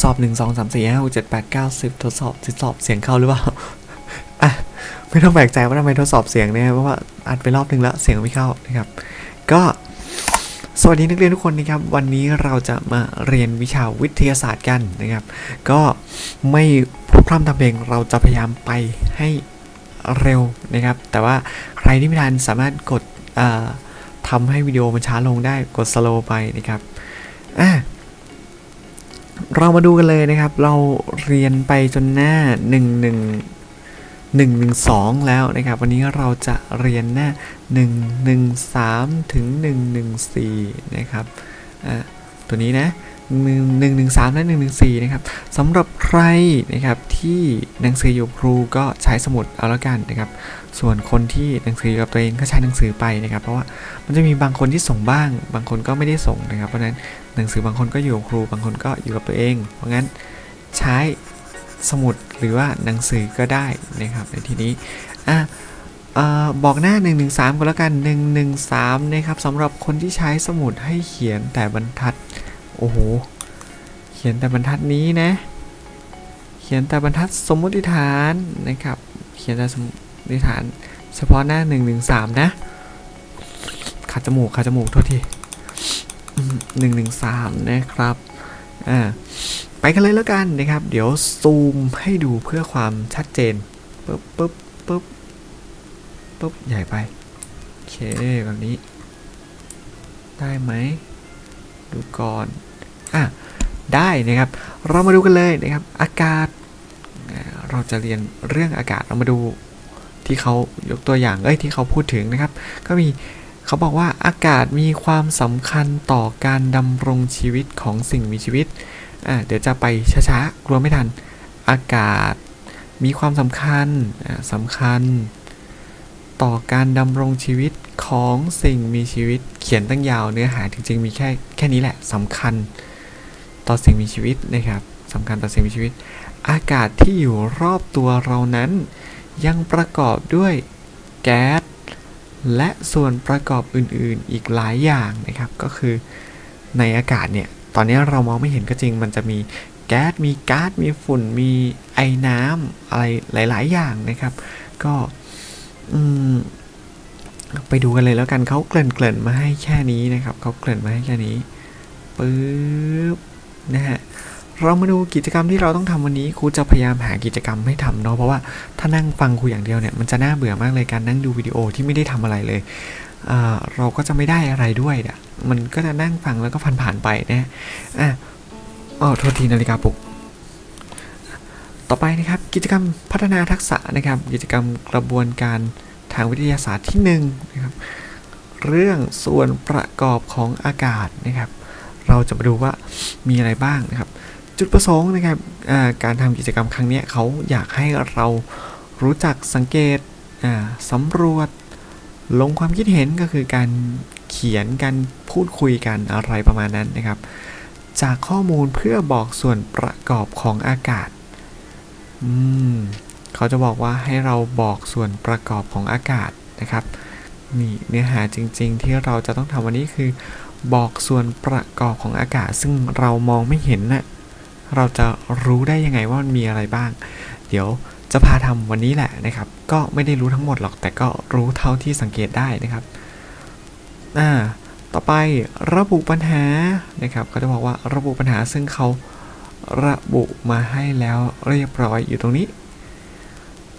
สอบหนึ่งสองสามสี่ห้าหกเจ็ดแปดเก้าสิบทดสอบทดสอบเสียงเข้าหรือเปล่าอะไม่ต้องแปลกใจว่าทำไมทดสอบเสียงเนี่ยเพราะว่าอัดไปรอบนึงแล้วเสียงไม่เข้านะครับ ก็สวัสดีนักเรียนทุกคนนะครับ วันนี้เราจะมาเรียนวิชาวิทยาศาสตร์กันนะครับ ก็ไม่พบพร่ำทำเพลงเราจะพยายามไปให้เร็วนะครับ แต่ว่าใครที่ไม่ทันสามารถกดอ่าทำให้วิดีโอมันช้าลงได้กดสโลไปนะครับอะ เรามาดูกันเลยนะครับ เราเรียนไปจนหน้า 1 1 1 1 2 แล้วนะครับ วันนี้เราจะเรียนหน้า 1 1 3 ถึง 1 1 4 นะครับ อะตัวนี้นะ 113 และ 1 1 4 นะครับสำหรับใครนะครับที่หนังสืออยู่ครูก็ใช้สมุดเอาละกันนะครับ ส่วนคนที่หนังสืออยู่กับตัวเองก็ใช้หนังสือไปนะครับ เพราะว่ามันจะมีบางคนที่ส่งบ้าง บางคนก็ไม่ได้ส่งนะครับ เพราะนั้นหนังสือบางคนก็อยู่กับครู บางคนก็อยู่กับตัวเอง เพราะงั้นใช้สมุดหรือว่าหนังสือก็ได้นะครับ ในที่นี้อะออบอกหน้า 113ก็แล้วกัน 113 นะครับสำหรับคนที่ใช้สมุดให้เขียนแต่บรรทัด โอ้โห ขียนแต่บรรทัดนี้นะ เขียนแต่บรรทัดสมมุติฐานนะครับ เขียนแต่สมมติฐานเฉพาะหน้า113นะขัดจมูกขัดจมูกโทษทีหนึ่งหนึ่งสามนะครับอ่าไปกันเลยแล้วกันนะครับ เดี๋ยวซูมให้ดูเพื่อความชัดเจนปึ๊บปึ๊บปึ๊บปึ๊บใหญ่ไป โอเคแบบนี้ ได้ไหม ดูก่อน อะ ได้นะครับ เรามาดูกันเลยนะครับ อากาศ เราจะเรียนเรื่องอากาศเรามาดูที่เขายกตัวอย่างเอ้ยที่เขาพูดถึงนะครับ ก็มีเขาบอกว่าอากาศมีความสำคัญต่อการดำรงชีวิตของสิ่งมีชีวิตอ่าเดี๋ยวจะไปช้าๆกลัวไม่ทัน อากาศมีความสำคัญอ่าสำคัญ ต่อการดำรงชีวิตของสิ่งมีชีวิตเขียนตั้งยาวเนื้อหาจริงๆมีแค่แค่นี้แหละสำคัญ ต่อสิ่งมีชีวิตนะครับสำคัญต่อสิ่งมีชีวิต อากาศที่อยู่รอบตัวเรานั้น ยังประกอบด้วยแก๊สและส่วนประกอบอื่นๆ อีกหลายอย่างนะครับ ก็คือในอากาศเนี่ย ตอนนี้เรามองไม่เห็นก็จริง มันจะมีแก๊ส มีก๊าซ มีฝุ่น มีไอน้ำอะไรหลาย ๆ อย่างนะครับ ก็อืมไปดูกันเลยแล้วกันเขาเกริ่นเกริ่นมาให้แค่นี้นะครับ เขาเกริ่นมาให้แค่นี้ปึ๊บ นะฮะเรามาดูกิจกรรมที่เราต้องทำวันนี้ครูจะพยายามหากิจกรรมให้ทำเนาะเพราะว่าถ้านั่งฟังครูอย่างเดียวเนี่ยมันจะน่าเบื่อมากเลยการนั่งดูวิดีโอที่ไม่ได้ทำอะไรเลยเราก็จะไม่ได้อะไรด้วยอะมันก็จะนั่งฟังแล้วก็ผ่านๆไปนะอะอ๋อโทษทีนาฬิกาปลุก ต่อไปนะครับกิจกรรมพัฒนาทักษะนะครับ กิจกรรมกระบวนการทางวิทยาศาสตร์ที่หนึ่งนะครับเรื่องส่วนประกอบของอากาศนะครับ เราจะมาดูว่ามีอะไรบ้างนะครับ จุดประสงค์นะครับการทำกิจกรรมครั้งนี้เขาอยากให้เรารู้จักสังเกตอ่าสำรวจ ลงความคิดเห็นก็คือการเขียนการพูดคุยกันอะไรประมาณนั้นนะครับ จากข้อมูลเพื่อบอกส่วนประกอบของอากาศอืมเขาจะบอกว่าให้เราบอกส่วนประกอบของอากาศนะครับนี่เนื้อหาจริง ๆ ที่เราจะต้องทำวันนี้คือ บอกส่วนประกอบของอากาศ ซึ่งเรามองไม่เห็นน่ะเราจะรู้ได้ยังไงว่ามันมีอะไรบ้าง เดี๋ยวจะพาทำวันนี้แหละนะครับ ก็ไม่ได้รู้ทั้งหมดหรอกแต่ก็รู้เท่าที่สังเกตได้นะครับอ่าต่อไประบุปัญหานะครับเขาจะบอกว่าระบุปัญหาซึ่งเขาระบุมาให้แล้วเรียบร้อยอยู่ตรงนี้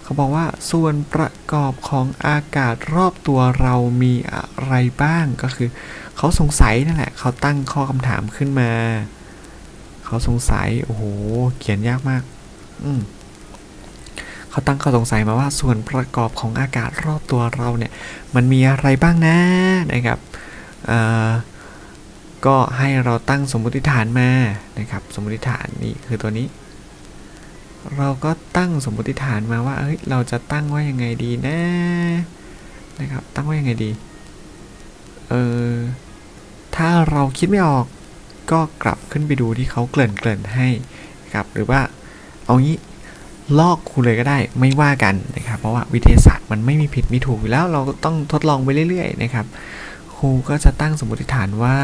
เขาบอกว่าส่วนประกอบของอากาศรอบตัวเรามีอะไรบ้างก็คือ เขาสงสัยนั่นแหละ เขาตั้งข้อคำถามขึ้นมา เขาสงสัยโอ้โหเขียนยากมาก อืมเขาตั้งข้อสงสัยมาว่าส่วนประกอบของอากาศรอบตัวเราเนี่ย มันมีอะไรบ้างนะนะครับก็ให้เราตั้งสมมติฐานมานะครับ สมมติฐานนี่คือตัวนี้ เราก็ตั้งสมมติฐานมาว่าเอ้ยเราจะตั้งว่ายังไงดีนะนะครับ ตั้งว่ายังไงดี เออถ้าเราคิดไม่ออกก็กลับขึ้นไปดูที่เขาเกริ่นเกริ่นให้ครับหรือว่าเอางี้ลอกครูเลยก็ได้ไม่ว่ากันนะครับ เพราะว่าวิทยาศาสตร์มันไม่มีผิดมีถูกอยู่แล้วเราก็ต้องทดลองไปเรื่อยๆนะครับครูก็จะตั้งสมมติฐานว่า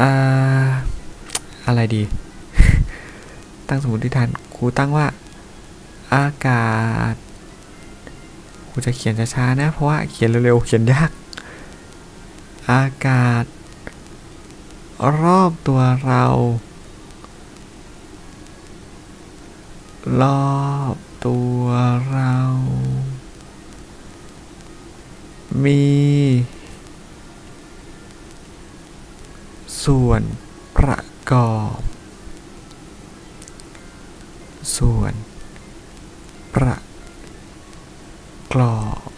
อ่าอะไรดี ตั้งสมมติฐาน ครูตั้งว่า อากาศครูจะเขียนช้าๆนะ เพราะว่าเขียนเร็วๆ เขียนยาก อากาศ รอบตัวเรา รอบตัวเรา มี ส่วนประกอบ ส่วน ประกอบ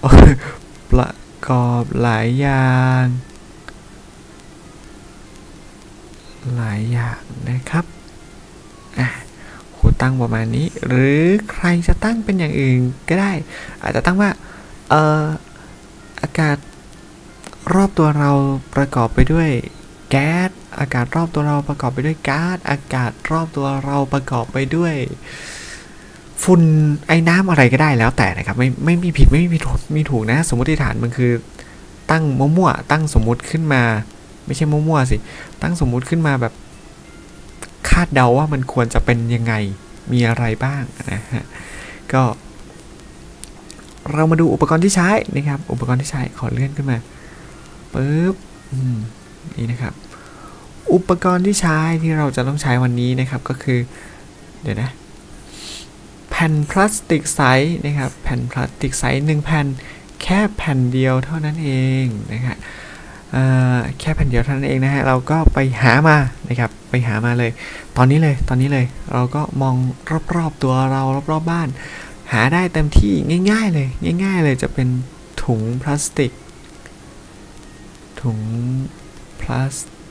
ประกอบหลายอย่าง หลายอย่างนะครับครูตั้งประมาณนี้ หรือใครจะตั้งเป็นอย่างอื่นก็ได้ อาจจะตั้งว่าเอ่ออากาศรอบตัวเราประกอบไปด้วยแก๊ส อากาศรอบตัวเราประกอบไปด้วยก๊าซอากาศรอบตัวเราประกอบไปด้วยฝุ่นไอ้น้ำอะไรก็ได้แล้วแต่นะครับ ไม่ไม่มีผิดไม่มีถูกมีถูกนะ สมมติฐานมันคือ ตั้งมั่วๆตั้งสมมุติขึ้นมา ไม่ใช่มั่วๆสิ ตั้งสมมุติขึ้นมาแบบคาดเดาว่ามันควรจะเป็นยังไงมีอะไรบ้างนะฮะก็ เรามาดูอุปกรณ์ที่ใช้นะครับ อุปกรณ์ที่ใช้ขอเลื่อนขึ้นมาปึ๊บอืมนี่นะครับ อุปกรณ์ที่ใช้ที่เราจะต้องใช้วันนี้นะครับก็คือ เดี๋ยวนะ แผ่นพลาสติกใสนะครับ แผ่นพลาสติกใสหนึ่งแผ่นแค่แผ่นเดียวเท่านั้นเองนะครับแค่แผ่นเดียวเท่านั้นเองนะฮะเราก็ไปหามานะครับไปหามาเลย ตอนนี้เลยตอนนี้เลย เราก็มองรอบๆตัวเรารอบๆบ้าน หาได้เต็มที่ง่าย ๆ เลย ง่าย ๆ เลยจะเป็นถุงพลาสติก ถุงพลาสติก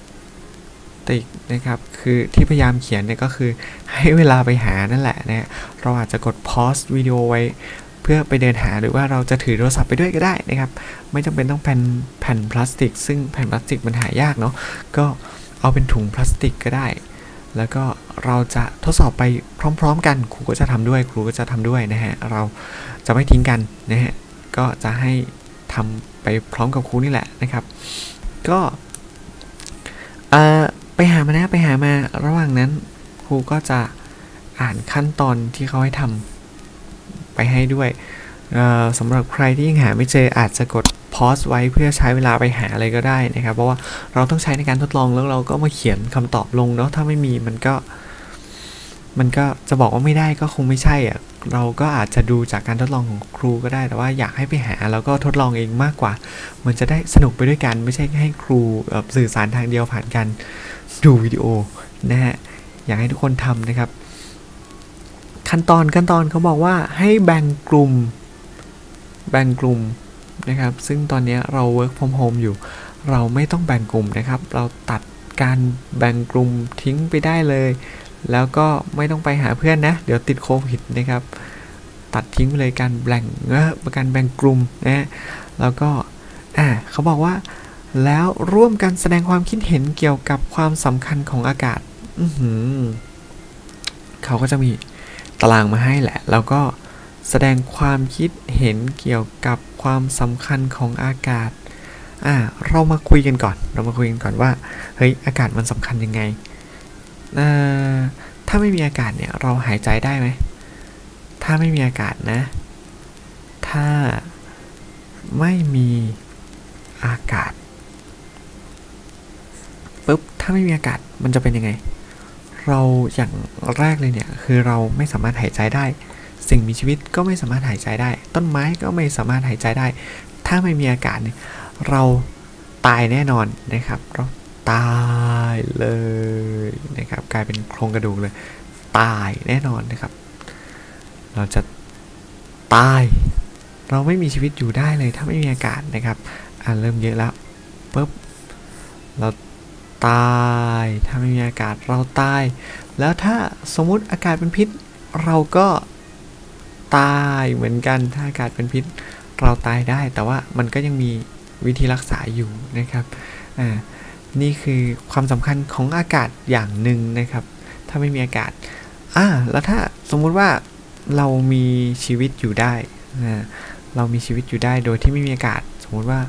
นะครับ คือที่พยายามเขียนเนี่ยก็คือให้เวลาไปหานั่นแหละนะเราอาจจะกด pause วิดีโอไว้ เพื่อไปเดินหาหรือว่าเราจะถือโทรศัพท์ไปด้วยก็ได้นะครับ ไม่จำเป็นต้องเป็นแผ่นพลาสติก ซึ่งแผ่นพลาสติกมันหายากเนาะก็เอาเป็นถุงพลาสติกก็ได้ แล้วก็เราจะทดสอบไปพร้อม ๆ กันครูก็จะทำด้วยครูก็จะทำด้วยนะฮะเราจะไม่ทิ้งกันนะฮะก็จะให้ทำไปพร้อมกับครูนี่แหละนะครับ ก็อ่อ ไปหามานะไปหามาระหว่างนั้นครูก็จะอ่านขั้นตอนที่เขาให้ทำไปให้ด้วยสำหรับใครที่ยังหาไม่เจออาจจะกด pause ไว้เพื่อใช้เวลาไปหาอะไรก็ได้นะครับ เพราะว่าเราต้องใช้ในการทดลองแล้วเราก็มาเขียนคำตอบลงเนาะถ้าไม่มีมันก็ มันก็จะบอกว่าไม่ได้ก็คงไม่ใช่อะเราก็อาจจะดูจากการทดลองของครูก็ได้ แต่ว่าอยากให้ไปหาแล้วก็ทดลองเองมากกว่า มันจะได้สนุกไปด้วยกัน ไม่ใช่ให้ครูสื่อสารทางเดียวผ่านการ ดูวิดีโอนะฮะอยากให้ทุกคนทำนะครับ ขั้นตอนขั้นตอนเขาบอกว่าให้แบ่งกลุ่ม แบ่งกลุ่มนะครับ ซึ่งตอนนี้เรา work from home อยู่ เราไม่ต้องแบ่งกลุ่มนะครับ เราตัดการแบ่งกลุ่มทิ้งไปได้เลย แล้วก็ไม่ต้องไปหาเพื่อนนะ เดี๋ยวติดโควิดนะครับ ตัดทิ้งไปเลยการแบ่งเออการแบ่งกลุ่มนะฮะแล้วก็อ่าเขาบอกว่า แล้วร่วมกันแสดงความคิดเห็นเกี่ยวกับความสำคัญของอากาศอือหือเขาก็จะมีตารางมาให้แหละ แล้วก็แสดงความคิดเห็นเกี่ยวกับความสำคัญของอากาศอ่าเรามาคุยกันก่อน เรามาคุยกันก่อนว่า เฮ้ย อากาศมันสำคัญยังไงอ่าถ้าไม่มีอากาศเนี่ย เราหายใจได้ไหม ถ้าไม่มีอากาศนะ ถ้าไม่มีอากาศ ปุ๊บถ้าไม่มีอากาศมันจะเป็นยังไง เราอย่างแรกเลยเนี่ยคือเราไม่สามารถหายใจได้ สิ่งมีชีวิตก็ไม่สามารถหายใจได้ ต้นไม้ก็ไม่สามารถหายใจได้ ถ้าไม่มีอากาศเนี่ยเราตายแน่นอนนะครับเราตายเลยนะครับกลายเป็นโครงกระดูกเลย ตายแน่นอนนะครับ เราจะตายเราไม่มีชีวิตอยู่ได้เลยถ้าไม่มีอากาศนะครับ อ่าเริ่มเยอะแล้วปุ๊บเรา ตาย ถ้าไม่มีอากาศเราตาย แล้วถ้าสมมุติอากาศเป็นพิษ เราก็ตายเหมือนกัน ถ้าอากาศเป็นพิษ เราตายได้ แต่ว่ามันก็ยังมีวิธีรักษาอยู่นะครับ อ่า นี่คือความสำคัญของอากาศอย่างหนึ่งนะครับ ถ้าไม่มีอากาศ อ่า แล้วถ้าสมมุติว่าเรามีชีวิตอยู่ได้อ่าเรามีชีวิตอยู่ได้โดยที่ไม่มีอากาศ สมมุติว่า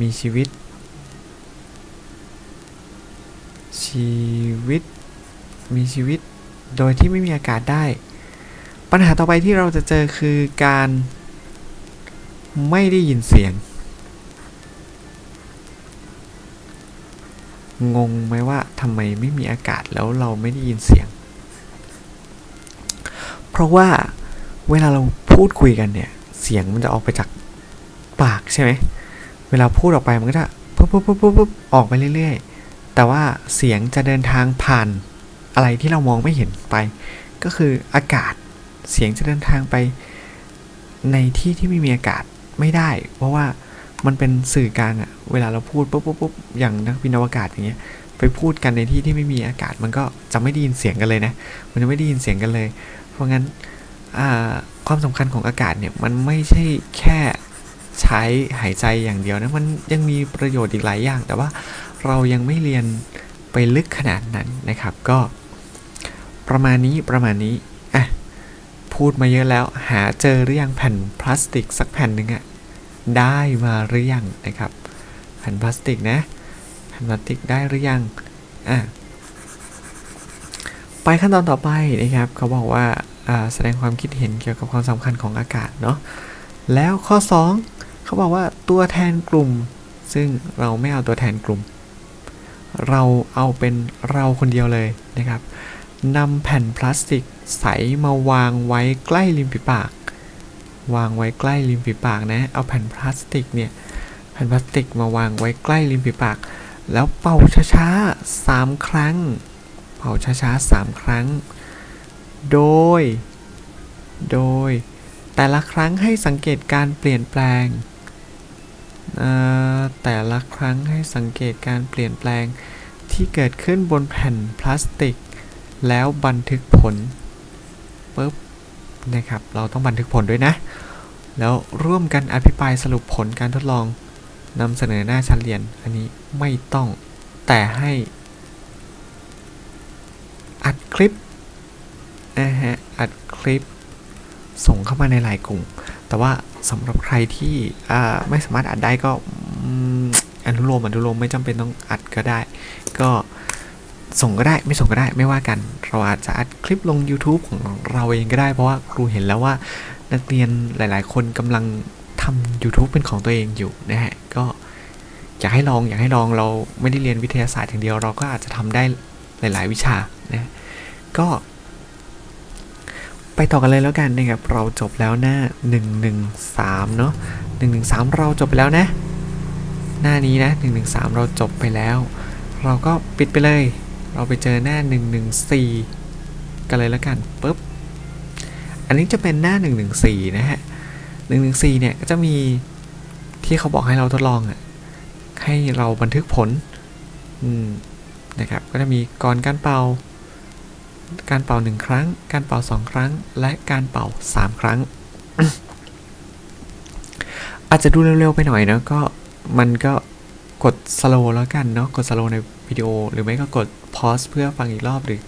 มีชีวิต ชีวิต มีชีวิต โดยที่ไม่มีอากาศได้ ปัญหาต่อไปที่เราจะเจอคือการไม่ได้ยินเสียง งงไหมว่าทำไมไม่มีอากาศแล้วเราไม่ได้ยินเสียง เพราะว่าเวลาเราพูดคุยกันเนี่ย เสียงมันจะออกไปจากปากใช่ไหม เวลาพูดออกไปมันก็จะปุ๊บปุ๊บปุ๊บปุ๊บออกไปเรื่อยๆ แต่ว่าเสียงจะเดินทางผ่านอะไรที่เรามองไม่เห็นไป ก็คืออากาศเสียงจะเดินทางไป ในที่ที่ไม่มีอากาศไม่ได้ เพราะว่ามันเป็นสื่อกลางอะเวลาเราพูดปุ๊บปุ๊บปุ๊บอย่างนักบินอวกาศอย่างเงี้ยไปพูดกันในที่ที่ไม่มีอากาศ มันก็จะไม่ได้ยินเสียงกันเลยนะ มันจะไม่ได้ยินเสียงกันเลย เพราะงั้นความสำคัญของอากาศเนี่ยมันไม่ใช่แค่ใช้หายใจอย่างเดียวนะ มันยังมีประโยชน์อีกหลายอย่าง แต่ว่า เรายังไม่เรียนไปลึกขนาดนั้นนะครับ ก็ประมาณนี้ประมาณนี้อะพูดมาเยอะแล้ว หาเจอหรือยังแผ่นพลาสติกสักแผ่นหนึ่งอะได้มาหรือยังนะครับ แผ่นพลาสติกนะแผ่นพลาสติกได้หรือยังอะไปขั้นตอนต่อไปนะครับเขาบอกว่าแสดงความคิดเห็นเกี่ยวกับความสำคัญของอากาศเนาะแล้วข้อ 2 เขาบอกว่าตัวแทนกลุ่ม ซึ่งเราไม่เอาตัวแทนกลุ่ม เราเอาเป็นเราคนเดียวเลยนะครับนำแผ่นพลาสติกใสมาวางไว้ใกล้ริมฝีปาก วางไว้ใกล้ริมฝีปากนะ เอาแผ่นพลาสติกเนี่ยแผ่นพลาสติกมาวางไว้ใกล้ริมฝีปาก แล้วเป่าช้าๆสามครั้ง เป่าช้าๆสามครั้ง โดย โดย แต่ละครั้งให้สังเกตการเปลี่ยนแปลง แต่ละครั้งให้สังเกตการเปลี่ยนแปลงที่เกิดขึ้นบนแผ่นพลาสติก แล้วบันทึกผลปุ๊บนะครับ เราต้องบันทึกผลด้วยนะ แล้วร่วมกันอภิปรายสรุปผลการทดลองนำเสนอหน้าชั้นเรียน อันนี้ไม่ต้องแต่ให้อัดคลิปนะฮะอัดคลิปส่งเข้ามาในไลน์กลุ่ม แต่ว่า สำหรับใครที่ไม่สามารถอัดได้ก็อืมอนุโลมอนุโลมไม่จำเป็นต้องอัดก็ได้ ก็ส่งก็ได้ไม่ส่งก็ได้ไม่ว่ากัน เราอาจจะอัดคลิปลง YouTube ของเราเองก็ได้ เพราะว่าครูเห็นแล้วว่านักเรียนหลาย ๆ คนกำลังทำ YouTube เป็นของตัวเองอยู่นะฮะก็อยากให้ลองอยากให้ลองเราไม่ได้เรียนวิทยาศาสตร์อย่างเดียวเราก็อาจจะทำได้หลาย ๆ วิชานะก็ ไปต่อกันเลยแล้วกันนะครับ เราจบแล้วหน้า 113 เนาะ113 เราจบไปแล้วนะ หน้านี้นะ 113 เราจบไปแล้ว เราก็ปิดไปเลย เราไปเจอหน้า 114 กันเลยแล้วกันปุ๊บ อันนี้จะเป็นหน้า 114 นะฮะ 114 เนี่ยก็จะมีที่เขาบอกให้เราทดลองอะ่ะ ให้เราบันทึกผลนะครับ ก็จะมีก่อนการเป่า การเป่า 1 ครั้ง การเป่า 2 ครั้ง และการเป่า 3 ครั้ง อาจจะดูเร็วๆไปหน่อยนะก็มันก็กดสโลว์แล้วกันเนาะกดสโลว์ในวิดีโอ หรือไม่ก็กดพอสเพื่อฟังอีกรอบหรือ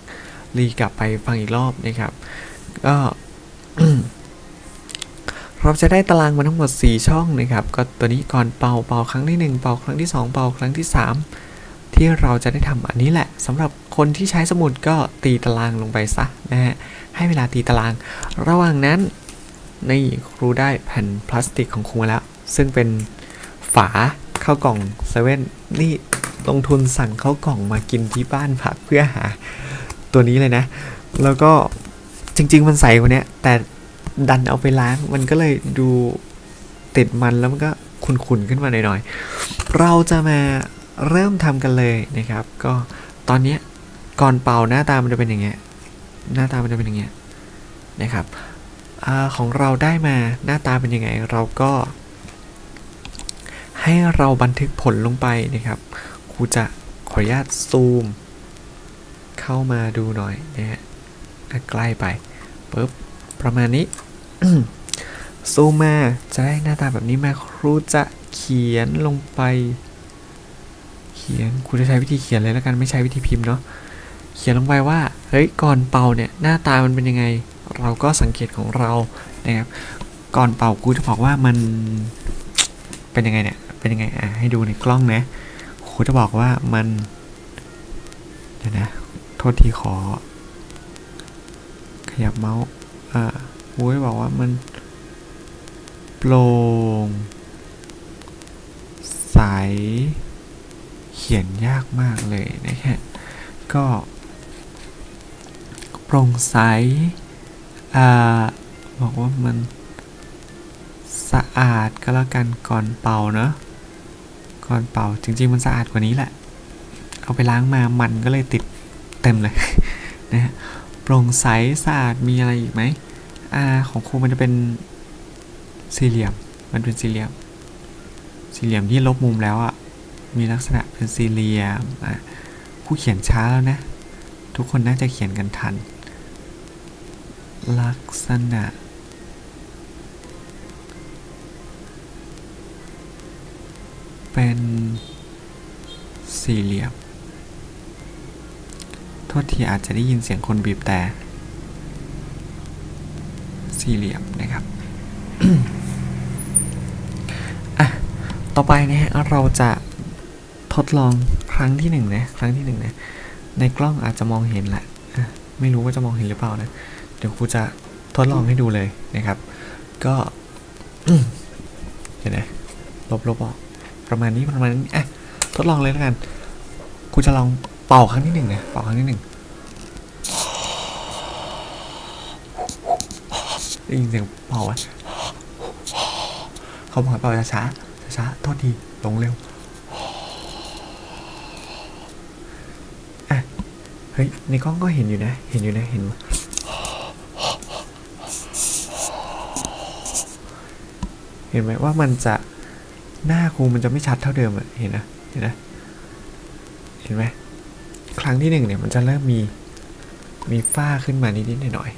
รีกลับไปฟังอีกรอบนะครับก็เราจะได้ตารางมาทั้งหมด 4 ช่องนะครับ ก็ตัวนี้ก่อนเป่าเป่าครั้งที่ 1 เป่าครั้งที่ 2 เป่าครั้งที่ 3 ที่เราจะได้ทำอันนี้แหละสำหรับคนที่ใช้สมุดก็ตีตารางลงไปซะนะฮะให้เวลาตีตาราง ระหว่างนั้นนี่ครูได้แผ่นพลาสติกของครูมาแล้ว ซึ่งเป็นฝาข้าวกล่องเซเว่นนี่ลงทุนสั่งข้าวกล่องมากินที่บ้านผักเพื่อหาตัวนี้เลยนะ แล้วก็จริง ๆ มันใสกว่านี้แต่ดันเอาไปล้างมันก็เลยดูติดมันแล้วมันก็ขุ่นๆขึ้นมาหน่อยๆ เราจะมา เริ่มทำกันเลยนะครับ ก็ตอนนี้ก่อนเป่าหน้าตามันจะเป็นอย่างเงี้ยหน้าตามันจะเป็นอย่างเงี้ยนะครับอของเราได้มาหน้าตาเป็นยังไง เราก็ ให้เราบันทึกผลลงไปนะครับครูจะขออนุญาตซูม เข้ามาดูหน่อยนะฮะอะใกล้ไปปุ๊บประมาณนี้ซูมมาจะได้หน้าตาแบบนี้มาครูจะเขียนลงไป เขียนครูจะใช้วิธีเขียนเลยแล้วกันไม่ใช้วิธีพิมพ์เนาะเขียนลงไปว่าเฮ้ยก่อนเป่าเนี่ยหน้าตามันเป็นยังไง เราก็สังเกตของเรานะครับก่อนเป่าครูจะบอกว่ามันเป็นยังไงเนี่ยเป็นยังไงอะให้ดูในกล้องนะครูจะบอกว่ามันเดี๋ยวนะโทษทีขอ ขยับเมาส์อ่าครูจะบอกว่ามันโปร่งใส เขียนยากมากเลยนะฮะก็โปร่งใสอ่าบอกว่ามันสะอาดก็แล้วกันก่อนเป่าเนอะก่อนเป่าจริง ๆ มันสะอาดกว่านี้แหละ เอาไปล้างมามันก็เลยติดเต็มเลยนะฮะโปร่งใสสะอาดมีอะไรอีกไหมอ่าของครูมันจะเป็นสี่เหลี่ยมมันเป็นสี่เหลี่ยม สี่เหลี่ยมที่ลบมุมแล้วอะ มีลักษณะเป็นสี่เหลี่ยมอะผู้เขียนช้าแล้วนะ ทุกคนน่าจะเขียนกันทัน ลักษณะ เป็นสี่เหลี่ยม โทษทีอาจจะได้ยินเสียงคนบีบแต่สี่เหลี่ยมนะครับอะต่อไปนะฮะเราจะ ทดลองครั้งที่หนึ่งนะครั้งที่หนึ่งนะในกล้องอาจจะมองเห็นแหละไม่รู้ว่าจะมองเห็นหรือเปล่านะ เดี๋ยวครูจะทดลองให้ดูเลยนะครับ ก็เห็นไหมลบลบออกประมาณนี้ประมาณนี้อะทดลองเลยแล้วกันครูจะลองเป่าครั้งที่หนึ่งนะเป่าครั้งที่หนึ่งได้ยินเสียงเป่าไหมเขาบอกให้เป่าช้าช้าโทษทีลงเร็วอะเฮ้ยในกล้องก็เห็นอยู่นะ เห็นอยู่นะเห็นเห็นไหมว่ามันจะหน้าครูมันจะไม่ชัดเท่าเดิมอะเห็นนะเห็นนะเห็นไหมครั้งที่หนึ่งเนี่ยมันจะเริ่มมีมีฝ้าขึ้นมานิดๆหน่อย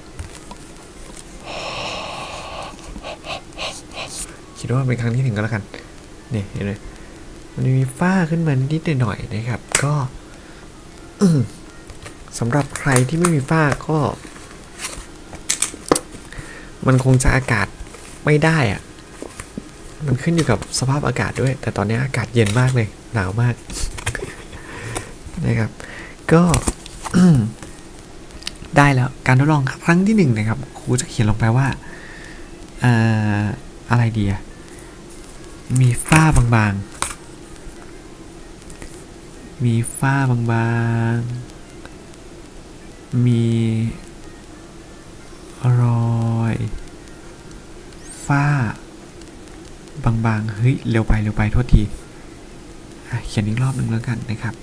ๆคิดว่าเป็นครั้งที่หนึ่งก็แล้วกันเนี่ยเห็นไหมมันมีฝ้าขึ้นมานิดๆหน่อยๆนะครับ ก็ อื สำหรับใครที่ไม่มีฝ้าก็ มันคงจะอากาศไม่ได้อะมันขึ้นอยู่กับสภาพอากาศด้วย แต่ตอนนี้อากาศเย็นมากเลยหนาวมากนะครับ ก็ได้แล้วการทดลองครั้งที่หนึ่งนะครับครูจะเขียนลงไปว่าเอ่ออะไรดีอะมีฝ้าบางๆ มีฝ้าบางๆ มีรอยฝ้า บางๆ เฮ้ย เร็วไปเร็วไปโทษทีเขียนอีกรอบหนึ่งแล้วกันนะครับ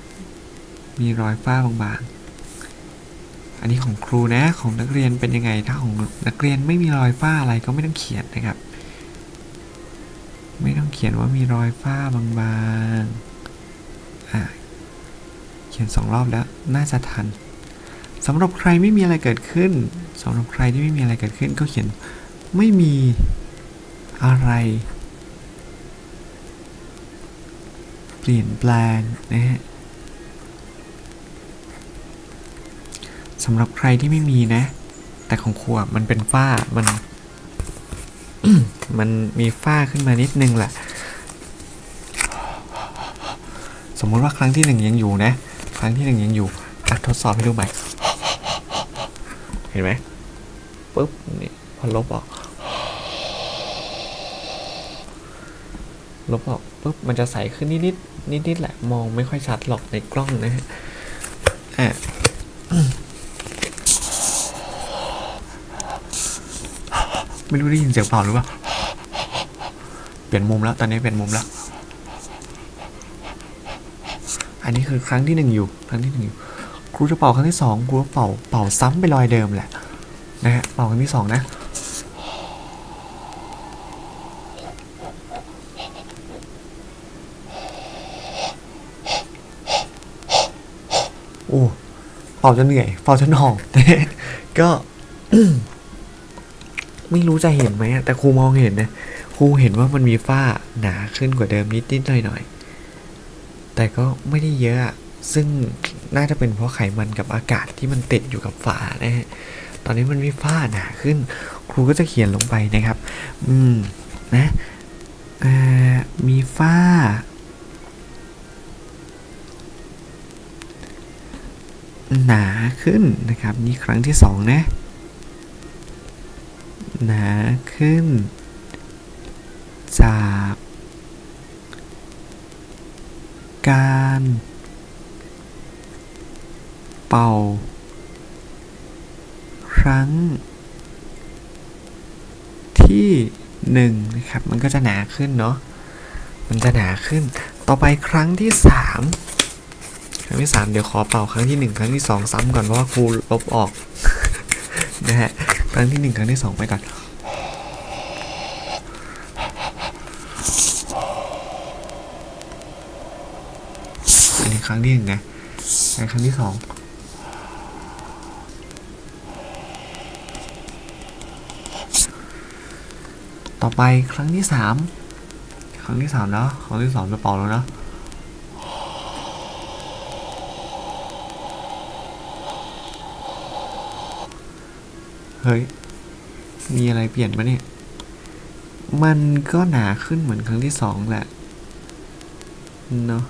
มีรอยฝ้าบางๆ อันนี้ของครูนะของนักเรียนเป็นยังไง ถ้าของนักเรียนไม่มีรอยฝ้าอะไรก็ไม่ต้องเขียนนะครับ ไม่ต้องเขียนว่ามีรอยฝ้าบางๆ อะ เขียนสองรอบแล้วน่าจะทัน สำหรับใครไม่มีอะไรเกิดขึ้นสำหรับใครที่ไม่มีอะไรเกิดขึ้นก็เขียนไม่มีอะไร เปลี่ยนแปลงนะฮะสำหรับใครที่ไม่มีนะ แต่ของครัวมันเป็นฝ้ามัน มันมีฝ้าขึ้นมานิดนึงแหละสมมติว่าครั้งที่หนึ่งยังอยู่นะ ครั้งที่หนึ่งยังอยู่อทดสอบให้ดูใหม่ ห็นไหมปุ๊บนี่พอลบออกลบออกปุ๊บมันจะใสขึ้นนิดนิดนิดนิดๆแหละมองไม่ค่อยชัดหรอกในกล้องนะฮะอะไม่รู้ได้ยินเสียงเปล่าหรือเปล่าเปลี่ยนมุมแล้ว ตอนนี้เปลี่ยนมุมแล้ว อันนี้คือครั้งที่หนึ่งอยู่ ครั้งที่หนึ่งอยู่ รูจะเป่าครั้งที่สองครูเป่าเป่าซ้ำไปรอยเดิมแหละนะฮะเป่าครั้งที่สองนะโอ้เป่าจนเหนื่อยเป่าจนหอบก็ไม่รู้จะเห็นไหมแต่ครูมองเห็นนะครูเห็นว่ามันมีฝ้าหนาขึ้นกว่าเดิมนิดนิดหน่อยหน่อยแต่ก็ไม่ได้เยอะซึ่ง น่าจะเป็นเพราะไขมันกับอากาศที่มันติดอยู่กับฝานะฮะตอนนี้มันมีฝ้าหนาขึ้น ครูก็จะเขียนลงไปนะครับ อืมนะมีฝ้า หนาขึ้นนะครับ นี่ครั้งที่สองนะ หนาขึ้น จาก การ เป่า ครั้ง ที่หนึ่งนะครับ มันก็จะหนาขึ้นเนาะ มันจะหนาขึ้น ต่อไปครั้งที่สามครั้งที่สามเดี๋ยวขอเป่าครั้งที่หนึ่งครั้งที่สองซ้ำก่อนเพราะว่าครูลบออกนะฮะ ครั้งที่หนึ่งครั้งที่สองไปก่อนอันนี้ครั้งที่หนึ่งนะอันนี้ครั้งที่สอง ต่อไปครั้งที่สามครั้งที่สามแล้วครั้งที่สองจะเป่าแล้วนะเฮ้ย มีอะไรเปลี่ยนปะเนี่ย มันก็หนาขึ้นเหมือนครั้งที่สองแหละ เนาะ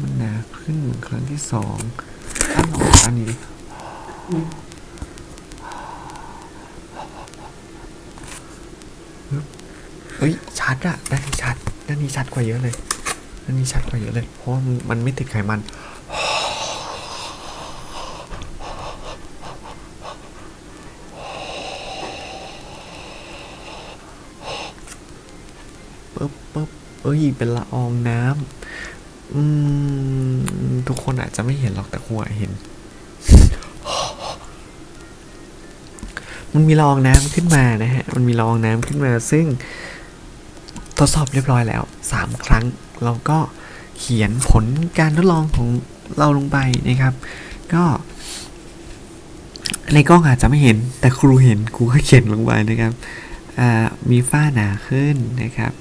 มันหนาขึ้นเหมือนครั้งที่สองอันลองอันนี้ดิเฮ้ย ชัดอะด้านนี้ชัดด้านนี้ชัดกว่าเยอะเลยด้านนี้ชัดกว่าเยอะเลย เพราะมันไม่ติดไขมันปึ๊บปึ๊บเอ้ยเป็นละอองน้ำอืมทุกคนอาจจะไม่เห็นหรอกแต่ครูเห็น มันมีละอองน้ำขึ้นมานะฮะ มันมีละอองน้ำขึ้นมาซึ่ง ทดสอบเรียบร้อยแล้ว 3 ครั้ง เราก็เขียนผลการทดลองของเราลงไปนะครับ ก็ ในกล้องอาจจะไม่เห็นแต่ครูเห็นครูก็เขียนลงไปนะครับมีฝ้าหนาขึ้นนะครับ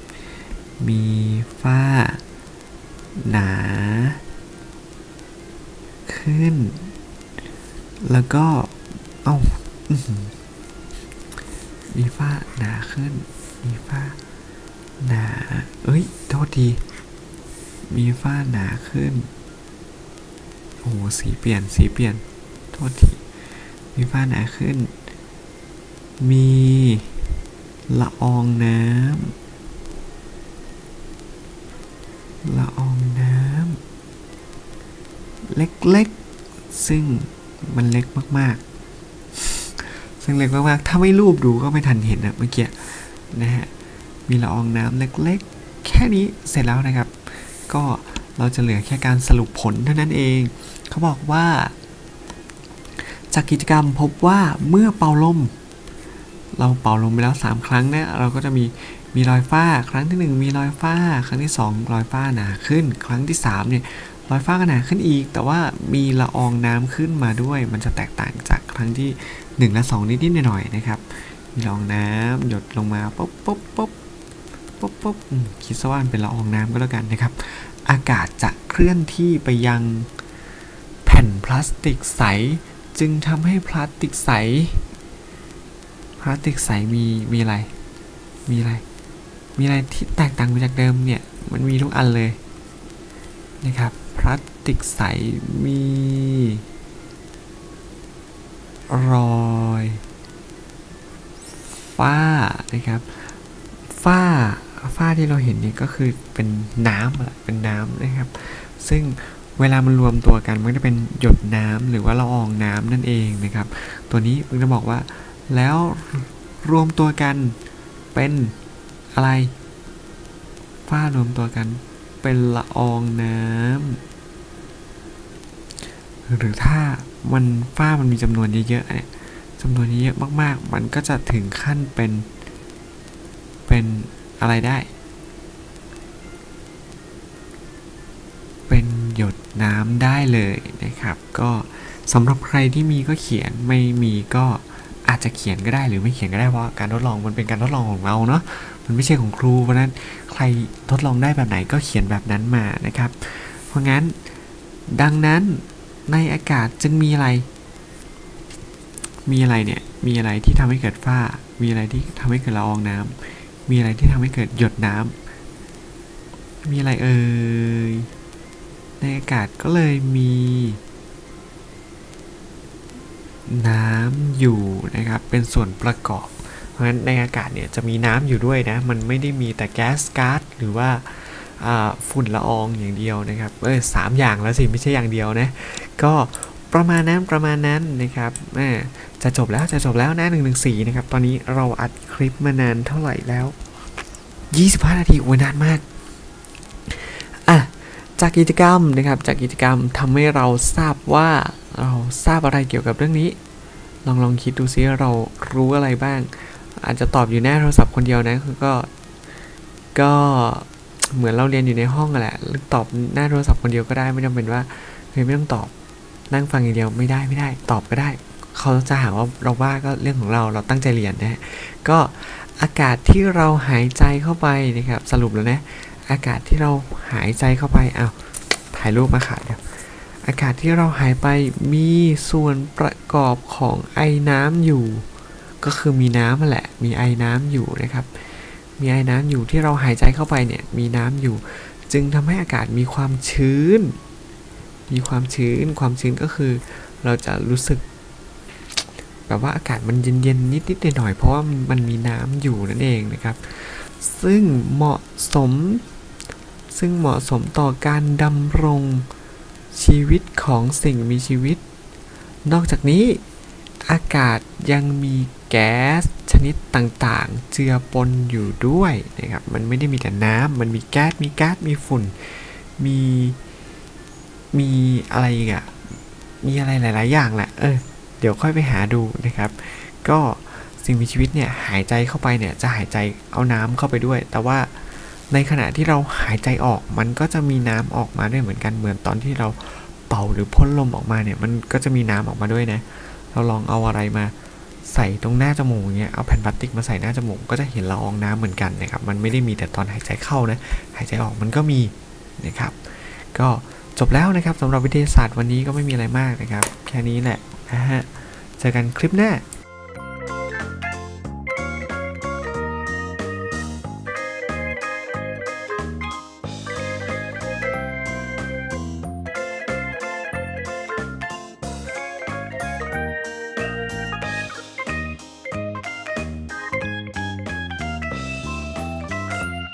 มีฝ้าหนา ขึ้น แล้วก็ เอ้าอื้อหือมีฝ้าหนาขึ้น มีฝ้า หนา เอ้ย โทษที มีฝ้าหนาขึ้น โอ้โหสีเปลี่ยน สีเปลี่ยน โทษที มีฝ้าหนาขึ้น มีละอองน้ำ ละอองน้ำ เล็กๆ ซึ่งมันเล็กมากๆ ซึ่งเล็กมากๆ ถ้าไม่รูปดูก็ไม่ทันเห็นนะเมื่อกี้นะฮะ มีละอองน้ำเล็กๆ แค่นี้เสร็จแล้วนะครับ ก็เราจะเหลือแค่การสรุปผลเท่านั้นเอง เขาบอกว่า จากกิจกรรมพบว่าเมื่อเป่าลม เราเป่าลมไปแล้ว 3 ครั้งเนี่ยเราก็จะมีมีรอยฝ้า ครั้งที่ 1 มีรอยฝ้า ครั้งที่ 2 รอยฝ้าหนาขึ้น ครั้งที่3เนี่ยรอยฝ้าก็หนาขึ้นอีก แต่ว่ามีละอองน้ำขึ้นมาด้วย มันจะแตกต่างจากครั้งที่ 1 และ 2 นิดๆหน่อยๆนะครับ มีละอองน้ำหยดลงมาปุ๊บปุ๊บปุ๊บ ปุ๊บปุ๊บอืมคิดซะว่ามันเป็นละอองน้ำก็แล้วกันนะครับ อากาศจะเคลื่อนที่ไปยังแผ่นพลาสติกใส จึงทำให้พลาสติกใส พลาสติกใสมีมีอะไร มีอะไร มีอะไรที่แตกต่างไปจากเดิมเนี่ย มันมีทุกอันเลยนะครับ พลาสติกใสมี รอย ฝ้านะครับฝ้า ฝ้าที่เราเห็นนี่ก็คือเป็นน้ำอะเป็นน้ำนะครับ ซึ่งเวลามันรวมตัวกันมันจะเป็นหยดน้ำหรือว่าละอองน้ำนั่นเองนะครับ ตัวนี้มันจะบอกว่า แล้วรวมตัวกันเป็นอะไรฝ้ารวมตัวกันเป็นละอองน้ำหรือถ้ามันฝ้ามันมีจำนวนเยอะๆเนี่ยจำนวนเยอะมากๆ มันก็จะถึงขั้นเป็นเป็น อะไรได้ เป็นหยดน้ำได้เลยนะครับ ก็สำหรับใครที่มีก็เขียนไม่มีก็อาจจะเขียนก็ได้หรือไม่เขียนก็ได้เพราะการทดลองมันเป็นการทดลองของเราเนาะมันไม่ใช่ของครูเพราะนั้นใครทดลองได้แบบไหนก็เขียนแบบนั้นมานะครับ เพราะงั้นดังนั้นในอากาศจึงมีอะไร มีอะไรเนี่ย มีอะไรที่ทำให้เกิดฝ้า มีอะไรที่ทำให้เกิดละอองน้ำ มีอะไรที่ทำให้เกิดหยดน้ำมีอะไรเอ่ยในอากาศก็เลยมี น้ำอยู่นะครับ เป็นส่วนประกอบ เพราะฉะนั้นในอากาศเนี่ยจะมีน้ำอยู่ด้วยนะ มันไม่ได้มีแต่แก๊สก๊าซหรือว่าฝุ่นละอองอย่างเดียวนะครับ เออสามอย่างแล้วสิ ไม่ใช่อย่างเดียวนะ ก็ ประมาณนั้นประมาณนั้นนะครับจะจบแล้วจะจบแล้วนะ1นึนะครับ ตอนนี้เราอัดคลิปมานานเท่าไหร่แล้ว 25 นาทีโอ้ยนานมากอะจากกิจกรรมนะครับ จากกิจกรรมทำให้เราทราบว่าเราทราบอะไรเกี่ยวกับเรื่องนี้ ลองลองคิดดูซิเรารู้อะไรบ้าง อาจจะตอบอยู่หน้าโทรศัพท์คนเดียวนะคือก็ก็เหมือนเราเรียนอยู่ในห้องแหละตอบหน้าโทรศัพท์คนเดียวก็ได้ไม่จำเป็นว่าเฮ้ยไม่ต้องตอบ นั่งฟังอย่างเดียวไม่ได้ไม่ได้ตอบก็ได้ เขาจะหาว่าเราว่าก็เรื่องของเราเราตั้งใจเรียนนะฮะก็อากาศที่เราหายใจเข้าไปนะครับสรุปแล้วนะอากาศที่เราหายใจเข้าไปเอาถ่ายรูปมาขาดเดี๋ยวอากาศที่เราหายไปมีส่วนประกอบของไอ้น้ำอยู่ ก็คือมีน้ำแหละ มีไอ้น้ำอยู่นะครับ มีไอ้น้ำอยู่ที่เราหายใจเข้าไปเนี่ยมีน้ำอยู่ จึงทำให้อากาศมีความชื้น มีความชื้น ความชื้นก็คือ เราจะรู้สึก แบบว่าอากาศมันเย็นๆนิดๆหน่อยๆเพราะว่ามันมีน้ำอยู่นั่นเองนะครับ ซึ่งเหมาะสม ซึ่งเหมาะสมต่อการดำรงชีวิตของสิ่งมีชีวิต นอกจากนี้อากาศยังมีแก๊สชนิดต่างๆ เจือปนอยู่ด้วยนะครับ มันไม่ได้มีแต่น้ำมันมีแก๊ส มีก๊าซ มีฝุ่น มี มีอะไรอีกอะมีอะไรหลาย ๆ อย่างแหละ เออ เดี๋ยวค่อยไปหาดูนะครับ ก็สิ่งมีชีวิตเนี่ยหายใจเข้าไปเนี่ยจะหายใจเอาน้ำเข้าไปด้วย แต่ว่าในขณะที่เราหายใจออกมันก็จะมีน้ำออกมาด้วยเหมือนกันเหมือนตอนที่เราเป่าหรือพ่นลมออกมาเนี่ย มันก็จะมีน้ำออกมาด้วยนะ เราลองเอาอะไรมาใส่ตรงหน้าจมูกเงี้ยเอาแผ่นพลาสติกมาใส่หน้าจมูกก็จะเห็นละอองน้ำเหมือนกันนะครับ มันไม่ได้มีแต่ตอนหายใจเข้านะ หายใจออกมันก็มีนะครับ ก็ จบแล้วนะครับสำหรับวิทยาศาสตร์วันนี้ก็ไม่มีอะไรมากนะครับ แค่นี้แหละนะฮะเจอกันคลิปหน้า